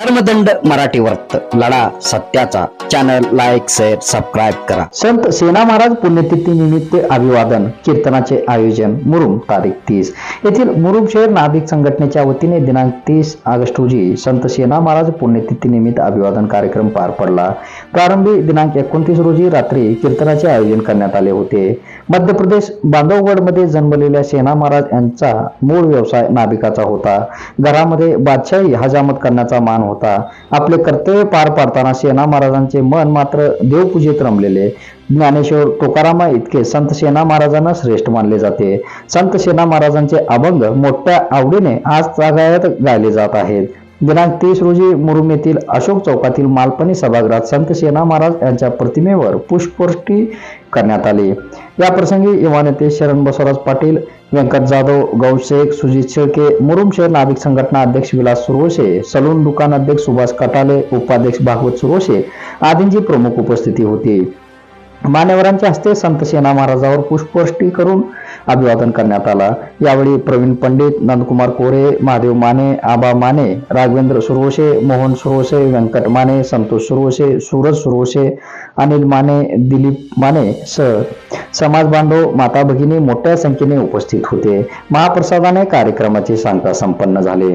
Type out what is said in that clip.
धर्मदंड मराठी वर्त लढा सत्याचा. चॅनल लाईक शेअर सबस्क्राईब करा. संत सेना महाराज पुण्यतिथी निमित्त अभिवादन. कीर्तनाचे आयोजन. मुरुम तारीख तीस. येथील मुरुम शहर नाभिक संघटनेच्या वतीने दिनांक तीस ऑगस्ट रोजी संत सेना महाराज पुण्यतिथी निमित्त अभिवादन कार्यक्रम पार पडला. प्रारंभी दिनांक एकोणतीस रोजी रात्री कीर्तनाचे आयोजन करण्यात आले होते. मध्य प्रदेश बांधवगडमध्ये जन्मलेल्या सेना महाराज यांचा मूळ व्यवसाय नाभिकाचा होता. घरामध्ये बादशाही हजामत करण्याचा मान होता. आपले कर्तव्य पार पाडताना सेना महाराजांचे मन मात्र देवपूजेत रमलेले. ज्ञानेश्वर तुकारामा इतके संत सेना महाराजांना श्रेष्ठ मानले जाते. संत सेना महाराजांचे अभंग मोठ्या आवडीने आज जागायत गायले जात आहेत. दिनांक तीस रोजी मुरुम येथील अशोक चौकातील मालपणी सभागृहात संत सेना महाराज यांच्या प्रतिमेवर पुष्पवृष्टी करण्यात आले. या प्रसंगी युवा नेते शरण बसवराज पाटील व्यंकट जाधव गौशेख सुजित शेळके मुरुम शहर नाभिक संघटना अध्यक्ष विलास सुरवशे सलून दुकान अध्यक्ष सुभाष कटाले उपाध्यक्ष भागवत सुरवशे आदींची प्रमुख उपस्थिती होती. मान्यवरांच्या हस्ते संत सेना महाराजावर पुष्पवृष्टी करून अभिवादन करण्यात आला. यावेळी प्रवीण पंडित नंदकुमार कोरे महादेव माने आबा माने राघवेंद्र सुरवसे मोहन सुरवसे व्यंकट माने संतोष सुरवशे सूरज सुरवसे अनिल माने दिलीप माने सह समाज बांधव माता भगिनी मोठ्या संख्येने उपस्थित होते. महाप्रसादाने कार्यक्रमाची सांगता संपन्न झाले.